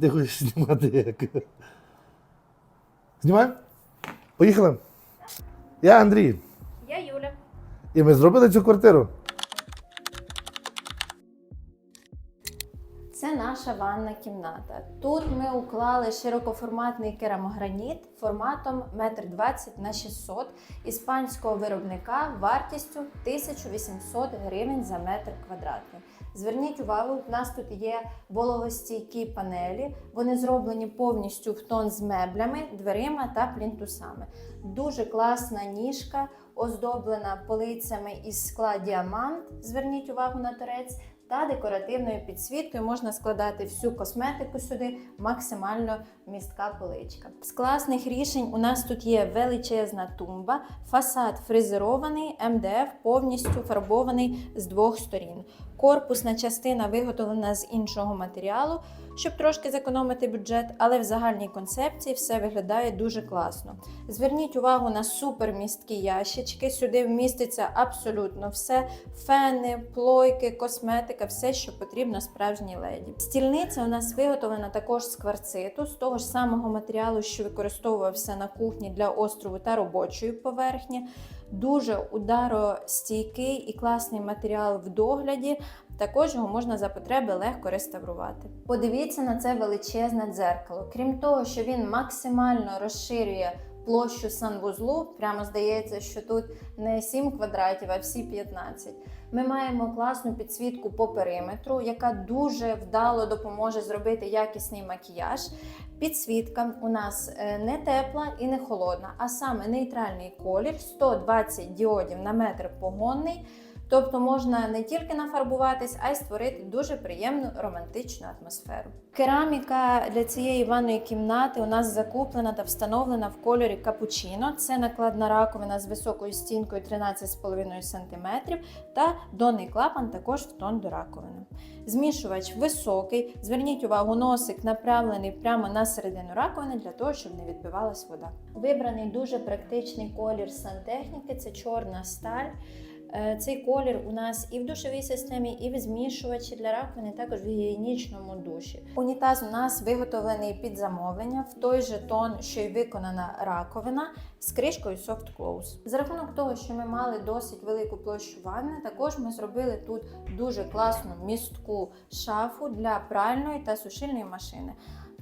Ти хочеш знімати як? Знімаємо? Поїхали? Я Андрій. Я Юля. І ми зробили цю квартиру. Наша ванна кімната. Тут ми уклали широкоформатний керамограніт форматом 1,20 на 600 іспанського виробника вартістю 1800 гривень за метр квадратний. Зверніть увагу, в нас тут є вологостійкі панелі. Вони зроблені повністю в тон з меблями, дверима та плінтусами. Дуже класна ніжка, оздоблена полицями із скла діамант. Зверніть увагу на торець та декоративною підсвіткою можна складати всю косметику сюди, максимально містка поличка. З класних рішень у нас тут є величезна тумба, фасад фрезерований, МДФ повністю фарбований з двох сторін. Корпусна частина виготовлена з іншого матеріалу, щоб трошки зекономити бюджет, але в загальній концепції все виглядає дуже класно. Зверніть увагу на супермісткі ящички. Сюди вміститься абсолютно все: фени, плойки, косметика, все, що потрібно справжній леді. Стільниця у нас виготовлена також з кварциту, з того ж самого матеріалу, що використовувався на кухні для острову та робочої поверхні. Дуже ударостійкий і класний матеріал в догляді. Також його можна за потреби легко реставрувати. Подивіться на це величезне дзеркало. Крім того, що він максимально розширює площу санвузлу, прямо здається, що тут не 7 квадратів, а всі 15. Ми маємо класну підсвітку по периметру, яка дуже вдало допоможе зробити якісний макіяж. Підсвітка у нас е, не тепла і не холодна, а саме нейтральний колір 120 діодів на метр погонний. Тобто можна не тільки нафарбуватись, а й створити дуже приємну романтичну атмосферу. Кераміка для цієї ванної кімнати у нас закуплена та встановлена в кольорі капучино. Це накладна раковина з високою стінкою 13,5 см та донний клапан також в тон до раковини. Змішувач високий. Зверніть увагу, носик направлений прямо на середину раковини для того, щоб не відбивалась вода. Вибраний дуже практичний колір сантехніки це чорна сталь. Е, Цей колір у нас і в душовій системі, і в змішувачі для раковини, також в гігієнічному душі. Унітаз у нас виготовлений під замовлення в той же тон, що й виконана раковина з кришкою Soft Close. За рахунок того, що ми мали досить велику площу ванни, також ми зробили тут дуже класну містку шафу для пральної та сушильної машини.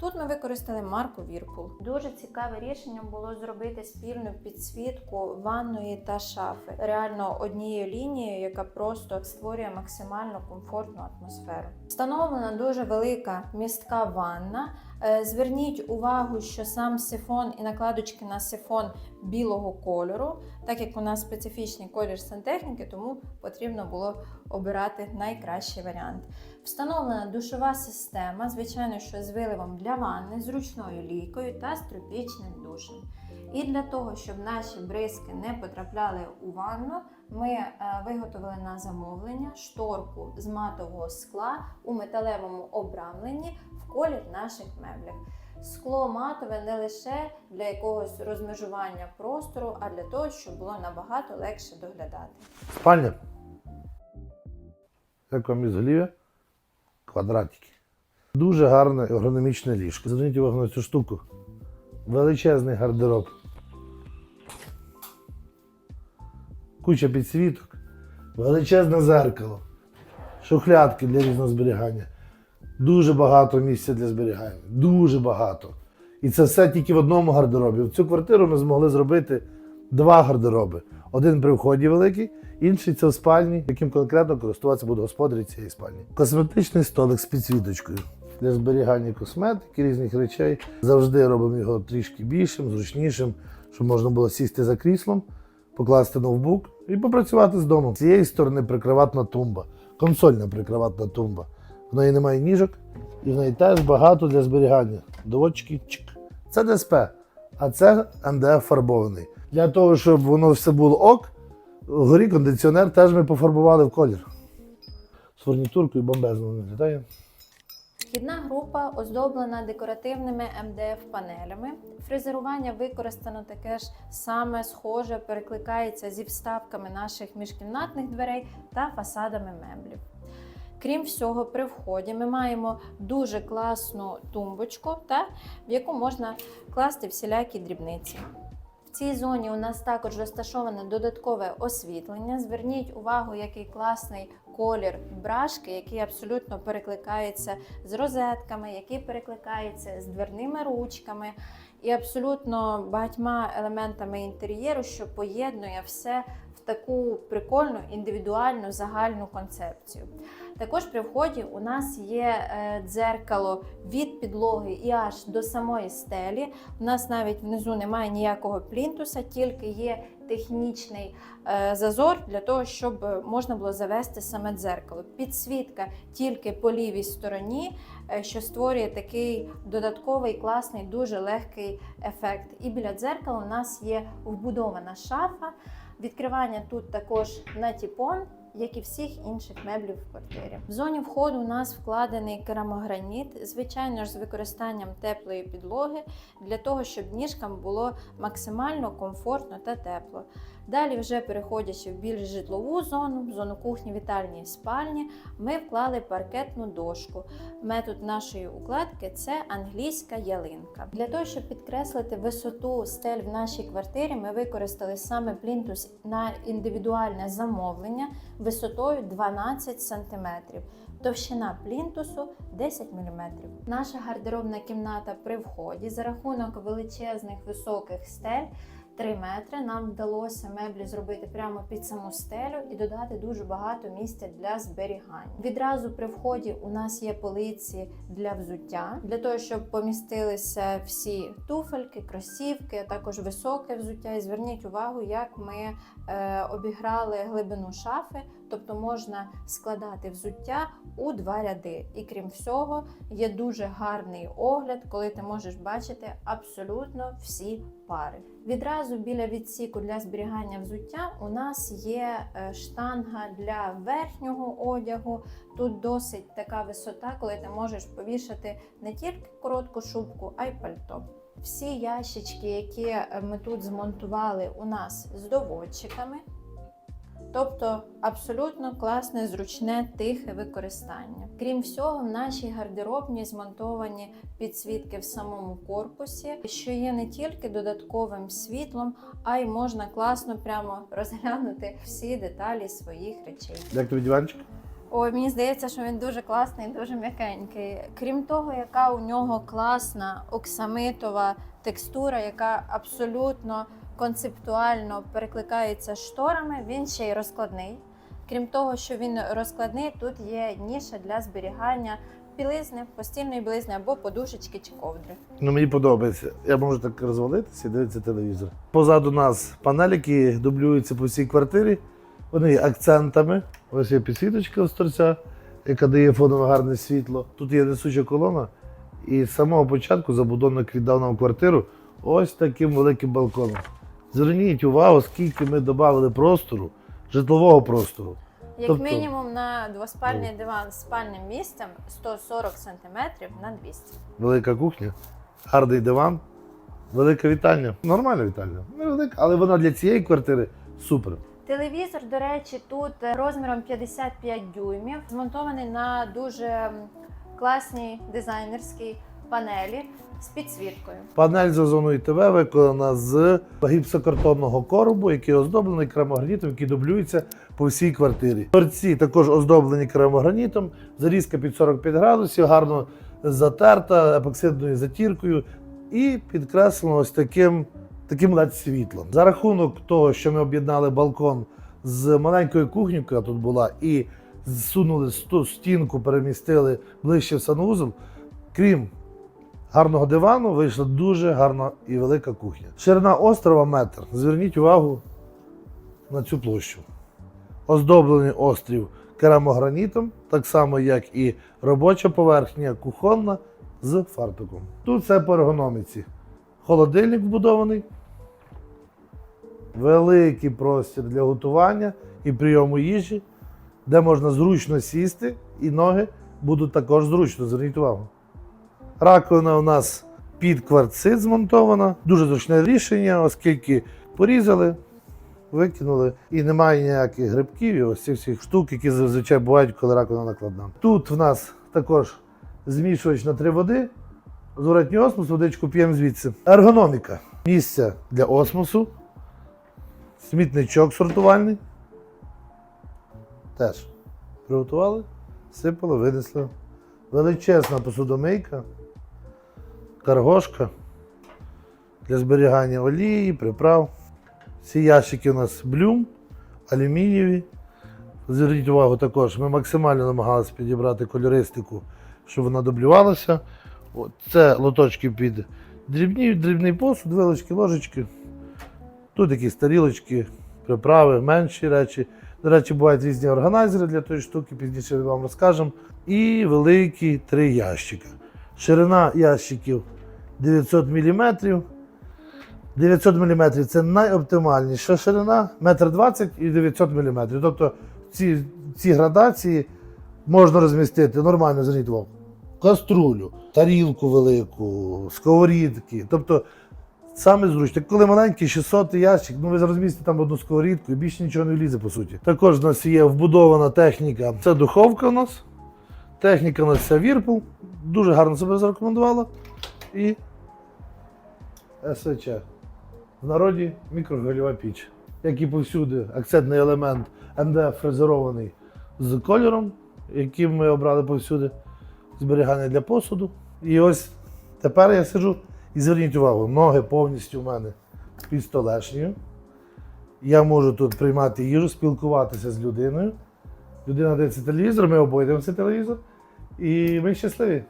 Тут ми використали марку Вірпул. Дуже цікаве рішення було зробити спільну підсвітку ванної та шафи. Реально однією лінією, яка просто створює максимально комфортну атмосферу. Встановлена дуже велика містка ванна. Е, Зверніть увагу, що сам сифон і накладочки на сифон білого кольору, так як у нас специфічний колір сантехніки, тому потрібно було обирати найкращий варіант. Встановлена душова система, звичайно, що з виливом для ванни, зручною лійкою та з тропічним душем. І для того, щоб наші бризки не потрапляли у ванну, ми е, виготовили на замовлення шторку з матового скла у металевому обрамленні в колір наших меблів. Скло матове не лише для якогось розмежування простору, а для того, щоб було набагато легше доглядати. Спальня. Як вам ізголів'я? Квадратики. Дуже гарне ергономічне ліжко. Зверніть увагу на цю штуку. Величезний гардероб. Куча підсвіток. Величезне зеркало. Шухлядки для різного зберігання. Дуже багато місця для зберігання. Дуже багато. І це все тільки в одному гардеробі. В цю квартиру ми змогли зробити два гардероби. Один при вході великий, інший це в спальні, яким конкретно користуватися буде господарі цієї спальні. Косметичний столик з підсвіточкою для зберігання косметики, різних речей. Завжди робимо його трішки більшим, зручнішим, щоб можна було сісти за кріслом, покласти ноутбук і попрацювати з дому. З цієї сторони прикриватна тумба, консольна прикриватна тумба. В неї немає ніжок, і в неї теж багато для зберігання. Доводчики чик. Це ДСП, а це МДФ фарбований. Для того, щоб воно все було ок, вгорі кондиціонер теж ми пофарбували в колір. З фурнітуркою бомбезно виглядає. Вхідна група оздоблена декоративними МДФ-панелями. Фрезерування використано таке ж саме схоже, перекликається зі вставками наших міжкімнатних дверей та фасадами меблів. Крім всього, при вході ми маємо дуже класну тумбочку, та, в яку можна класти всілякі дрібниці. В цій зоні у нас також розташоване додаткове освітлення. Зверніть увагу, який класний колір брашки, який абсолютно перекликається з розетками, який перекликається з дверними ручками і абсолютно багатьма елементами інтер'єру, що поєднує все в таку прикольну індивідуальну загальну концепцію. Також при вході у нас є е, дзеркало від підлоги і аж до самої стелі. У нас навіть внизу немає ніякого плінтуса, тільки є технічний е, зазор для того, щоб можна було завести саме дзеркало. Підсвітка тільки по лівій стороні, е, що створює такий додатковий класний, дуже легкий ефект. І біля дзеркала у нас є вбудована шафа. Відкривання тут також на тіпон, як і всіх інших меблів в квартирі. В зоні входу у нас вкладений керамограніт, звичайно ж, з використанням теплої підлоги для того, щоб ніжкам було максимально комфортно та тепло. Далі, вже переходячи в більш житлову зону, в зону кухні, вітальні і спальні, ми вклали паркетну дошку. Метод нашої укладки це англійська ялинка. Для того, щоб підкреслити висоту стель в нашій квартирі, ми використали саме плінтус на індивідуальне замовлення висотою 12 см. Товщина плінтусу 10 мм. Наша гардеробна кімната при вході за рахунок величезних високих стель 3 метри. Нам вдалося меблі зробити прямо під саму стелю і додати дуже багато місця для зберігання. Відразу при вході у нас є полиці для взуття, для того, щоб помістилися всі туфельки, кросівки, а також високе взуття. І зверніть увагу, як ми е, обіграли глибину шафи, тобто можна складати взуття у два ряди. І крім всього, є дуже гарний огляд, коли ти можеш бачити абсолютно всі пари. Відразу біля відсіку для зберігання взуття у нас є е, штанга для верхнього одягу. Тут досить така висота, коли ти можеш повішати не тільки коротку шубку, а й пальто. Всі ящички, які е, ми тут змонтували, у нас з доводчиками. Тобто абсолютно класне, зручне, тихе використання. Крім всього, в нашій гардеробні змонтовані підсвітки в самому корпусі, що є не тільки додатковим світлом, а й можна класно прямо розглянути всі деталі своїх речей. Як тобі диванчик? Ой, мені здається, що він дуже класний, дуже м'якенький. Крім того, яка у нього класна оксамитова текстура, яка абсолютно концептуально перекликається шторами, він ще й розкладний. Крім того, що він розкладний, тут є ніша для зберігання білизни, постільної білизни або подушечки чи ковдри. Ну мені подобається. Я можу так розвалитися і дивитися телевізор. Позаду нас панеліки дублюються по всій квартирі. Вони акцентами. Ось є підсвіточка з торця, яка дає фонове гарне світло. Тут є несуча колона. І з самого початку забудовник віддав нам квартиру ось таким великим балконом. Зверніть увагу, скільки ми додали простору, житлового простору. Як Тобто- мінімум на двоспальний диван з спальним місцем 140 см на 200 Велика кухня, гарний диван, велика вітальня. Нормальна вітальня. Невелика, але вона для цієї квартири супер. Телевізор, до речі, тут розміром 55 дюймів, змонтований на дуже класній дизайнерській панелі з підсвіткою. Панель за зоною ТВ виконана з гіпсокартонного коробу, який оздоблений керамогранітом, який дублюється по всій квартирі. Торці також оздоблені керамогранітом, зарізка під 45 градусів, гарно затерта епоксидною затіркою і підкреслено ось таким, таким led світлом. За рахунок того, що ми об'єднали балкон з маленькою кухнею, яка тут була, і зсунули стінку, перемістили ближче в санвузол, крім гарного дивану вийшла дуже гарна і велика кухня. Ширина острова метр. Зверніть увагу на цю площу. Оздоблений острів керамогранітом, так само, як і робоча поверхня кухонна з фартуком. Тут все по ергономіці. Холодильник вбудований, великий простір для готування і прийому їжі, де можна зручно сісти, і ноги будуть також зручно. Зверніть увагу. Раковина у нас під кварцит змонтована. Дуже зручне рішення, оскільки порізали, викинули, і немає ніяких грибків і ось цих всіх штук, які зазвичай бувають, коли раковина накладна. Тут в нас також змішувач на три води. Зворотній осмос, водичку п'ємо звідси. Ергономіка. Місце для осмосу. Смітничок сортувальний. Теж приготували, сипали, винесли. Величезна посудомийка, каргошка для зберігання олії, приправ. Ці ящики у нас блюм, алюмінієві. Зверніть увагу також, ми максимально намагалися підібрати кольористику, щоб вона дублювалася. Це лоточки під дрібні, дрібний посуд, вилочки, ложечки. Тут якісь тарілочки, приправи, менші речі. До речі, бувають різні органайзери для тої штуки, пізніше вам розкажемо. І великі три ящика. Ширина ящиків 900 мм. 900 мм це найоптимальніша ширина, 1,20 м і 900 мм. Тобто ці, ці градації можна розмістити нормально, зверніть. Каструлю, тарілку велику, сковорідки. Тобто саме зручно. Коли маленький 600 ящик, ну ви розмістите там одну сковорідку і більше нічого не влізе, по суті. Також у нас є вбудована техніка. Це духовка у нас. Техніка у нас це Whirlpool. Дуже гарно себе зарекомендувала. І СВЧ. В народі мікрохвильова піч. Як і повсюди, акцентний елемент МДФ фрезерований з кольором, яким ми обрали повсюди. Зберігання для посуду. І ось тепер я сиджу і зверніть увагу, ноги повністю в мене під столешнею. Я можу тут приймати їжу, спілкуватися з людиною. Людина дивиться телевізор, ми обоє дивимося телевізор. І ми щасливі.